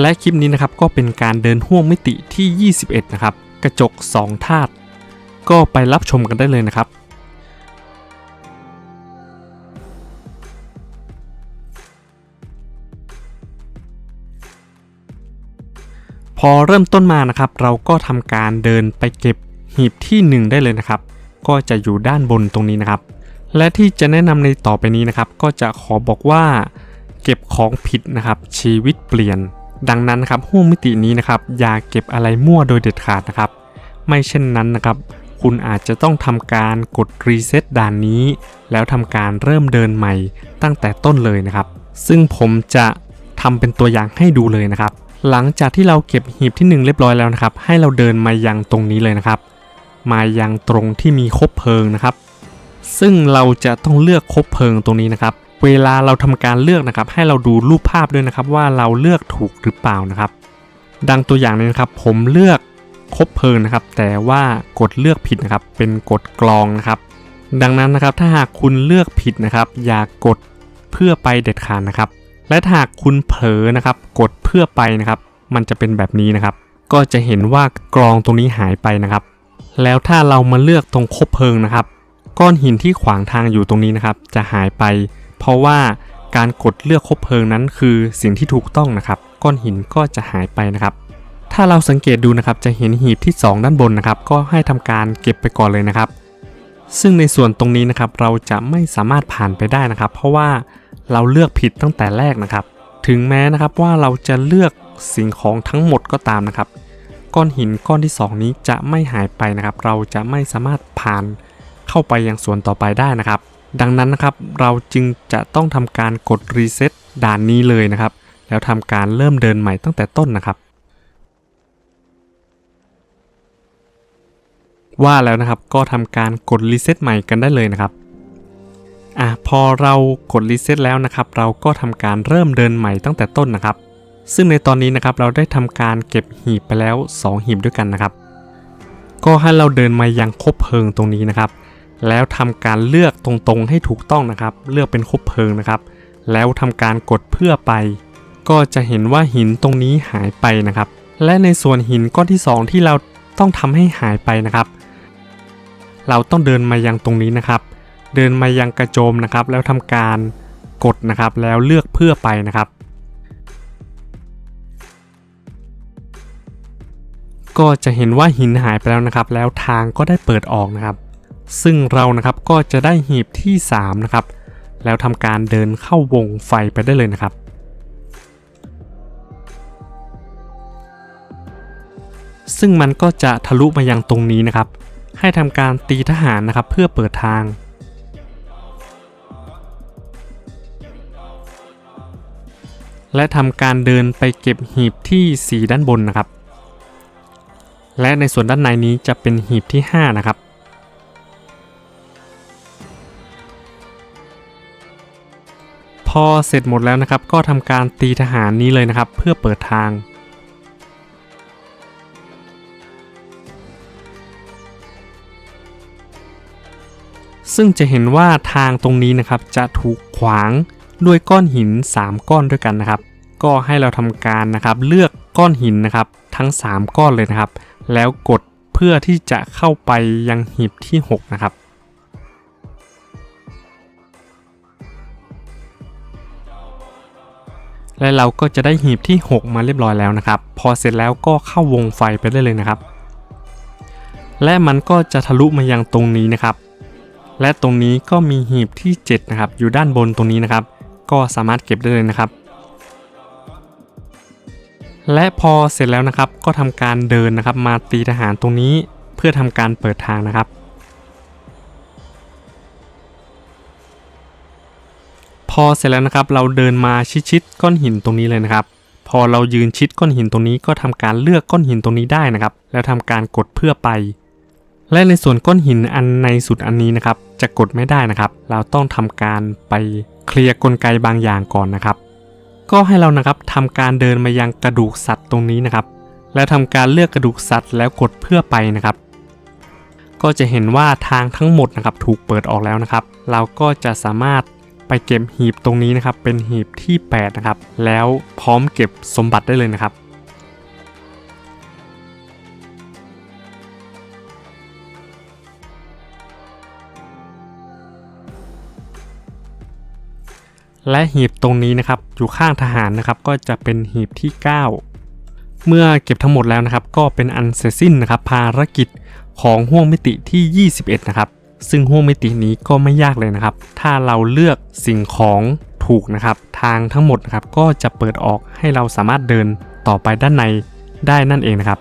และคลิปนี้นะครับก็เป็นการเดินห่วงมิติที่ 21 นะครับ กระจก 2 ธาตุก็ไปรับชมกันได้เลยนะครับพอเริ่มต้นมานะครับ เราก็ทำการเดินไปเก็บหีบที่ 1 ได้เลยนะครับ ก็จะอยู่ด้านบนตรงนี้นะครับ และที่จะแนะนำในต่อไปนี้นะครับ ก็จะขอบอกว่า เก็บของผิดนะครับ ชีวิตเปลี่ยน ดังนั้นครับห่วงมิตินี้นะครับอย่าเก็บอะไรมั่วโดยเด็ดขาดนะครับ ไม่เช่นนั้นนะครับ คุณอาจจะต้องทำการกดรีเซ็ตด่านนี้ แล้วทำการเริ่มเดินใหม่ตั้งแต่ต้นเลยนะครับ ซึ่งผมจะทำเป็นตัวอย่างให้ดูเลยนะครับ หลังจากที่เราเก็บหีบที่ 1 เรียบร้อยแล้วนะครับ ให้เราเดินมายังตรงนี้เลยนะครับ มายังตรงที่มีคบเพลิงนะครับ ซึ่งเราจะต้องเลือกคบเพลิงตรงนี้นะครับ เวลาเราทำการเลือกนะครับ ให้เราดูรูปภาพด้วยนะครับ ว่าเราเลือกถูกหรือเปล่านะครับ ดังตัวอย่างนี้นะครับ ผมเลือกคบเพลิงนะครับ แต่ว่ากดเลือกผิดนะครับ เป็นกดกรองนะครับ ดังนั้นนะครับถ้าหากคุณเลือกผิดนะครับ อย่ากกดเพื่อไปเด็ดขาดนะครับ และถ้าหากคุณเผลอนะครับ กดเพื่อไปนะครับ มันจะเป็นแบบนี้นะครับ ก็จะเห็นว่ากรองตรงนี้หายไปนะครับ แล้วถ้าเรามาเลือกตรงคบเพลิงนะครับ ก้อนหินที่ขวางทางอยู่ตรงนี้นะครับ จะหายไป เพราะว่าการกดเลือกคบเพลิงนั้นคือสิ่งที่ถูกต้องนะครับ ก้อนหินก็จะหายไปนะครับ ถ้าเราสังเกตดูนะครับจะเห็นหีบที่ 2 ด้านบนนะครับ ก็ให้ทำการเก็บไปก่อนเลยนะครับ ซึ่งในส่วนตรงนี้นะครับเราจะไม่สามารถผ่านไปได้นะครับ เพราะว่าเราเลือกผิดตั้งแต่แรกนะครับ ถึงแม้นะครับว่าเราจะเลือกสิ่งของทั้งหมดก็ตามนะครับ ก้อนหินก้อนที่ 2 นี้จะไม่หายไปนะครับ เราจะไม่สามารถผ่านเข้าไปยังส่วนต่อไปได้นะครับ ดังนั้นนะครับเราจึงจะต้องทำการกดรีเซ็ตด่านนี้เลยนะครับ แล้วทำการเริ่มเดินใหม่ตั้งแต่ต้นนะครับ ว่าแล้วนะครับก็ทำการกดรีเซ็ตใหม่กันได้เลยนะครับอะพอเรากดรีเซ็ตแล้วนะครับ เราก็ทำการเริ่มเดินใหม่ตั้งแต่ต้นนะครับ ซึ่งในตอนนี้นะครับเราได้ทำการเก็บหีบไปแล้ว 2 หีบด้วยกันนะครับ ก็ให้เราเดินมายังคบเพลิงตรงนี้นะครับ แล้วทำการเลือกตรงๆให้ถูกต้องนะครับ เลือกเป็นคบเพลิงนะครับ แล้วทำการกดเพื่อไป ก็จะเห็นว่าหินตรงนี้หายไปนะครับ และในส่วนหินก้อนที่ 2 ที่เราต้องทำให้หายไปนะครับ เราต้องเดินมายังตรงนี้นะครับ เดินมายังกระโจมนะครับ แล้วทำการกดนะครับ แล้วเลือกเพื่อไปนะครับ ก็จะเห็นว่าหินหายไปแล้วนะครับ แล้วทางก็ได้เปิดออกนะครับ ซึ่งเรานะครับก็จะได้หีบที่ 3 นะครับ แล้วทำการเดินเข้าวงไฟไปได้เลยนะครับ ซึ่งมันก็จะทะลุมายังตรงนี้นะครับ ให้ทำการตีทหารนะครับเพื่อเปิดทางและทำการเดินไปเก็บหีบที่ 4 ด้านบนนะครับ และในส่วนด้านในนี้จะเป็นหีบที่ 5 นะครับ อเสร็จหมดแล้วนะครับ ก็ทำการตีทหารนี้เลยนะครับ เพื่อเปิดทางซึ่งจะเห็นว่าทางตรงนี้นะครับจะถูกขวางด้วยก้อนหิน 3 ก้อนด้วยกันนะครับ ก็ให้เราทำการนะครับเลือกก้อนหินนะครับทั้ง 3 ก้อนเลยนะครับ แล้วกดเพื่อที่จะเข้าไปยังหีบที่ 6 นะครับ และเราก็จะได้หีบที่ 6 มาเรียบร้อยแล้วนะครับ พอเสร็จแล้วก็เข้าวงไฟไปได้เลยนะครับ และมันก็จะทะลุมายังตรงนี้นะครับ และตรงนี้ก็มีหีบที่ 7 นะครับ อยู่ด้านบนตรงนี้นะครับ ก็สามารถเก็บได้เลยนะครับ และพอเสร็จแล้วนะครับก็ทำการเดินนะครับ มาตีทหารตรงนี้เพื่อทำการเปิดทางนะครับ พอเสร็จแล้วนะครับ เราเดินมาชิดๆก้อนหินตรงนี้เลยนะครับ พอเรายืนชิดก้อนหินตรงนี้ก็ทำการเลือกก้อนหินตรงนี้ได้นะครับ แล้วทำการกดเพื่อไป และในส่วนก้อนหินอันในสุดอันนี้นะครับ จะกดไม่ได้นะครับ เราต้องทำการไปเคลียร์กลไกบางอย่างก่อนนะครับ ก็ให้เรานะครับทำการเดินมายังกระดูกสัตว์ตรงนี้นะครับ แล้วทำการเลือกกระดูกสัตว์แล้วกดเพื่อไปนะครับก็จะเห็นว่าทางทั้งหมดนะครับถูกเปิดออกแล้วนะครับ เราก็จะสามารถ เก็บหีบตรงนี้นะครับเป็นหีบที่ 8 นะครับ แล้วพร้อมเก็บสมบัติได้เลยนะครับและหีบตรงนี้นะครับอยู่ข้างทหารนะครับก็จะเป็นหีบที่ 9 เมื่อเก็บทั้งหมดแล้วนะครับ ก็เป็นอันเสร็จสิ้นนะครับภารกิจของห่วงมิติที่ 21 นะครับ ซึ่งห่วงมิตินี้ก็ไม่ยากเลยนะครับ ถ้าเราเลือกสิ่งของถูกนะครับ ทางทั้งหมดนะครับก็จะเปิดออกให้เราสามารถเดินต่อไปด้านในได้นั่นเองนะครับ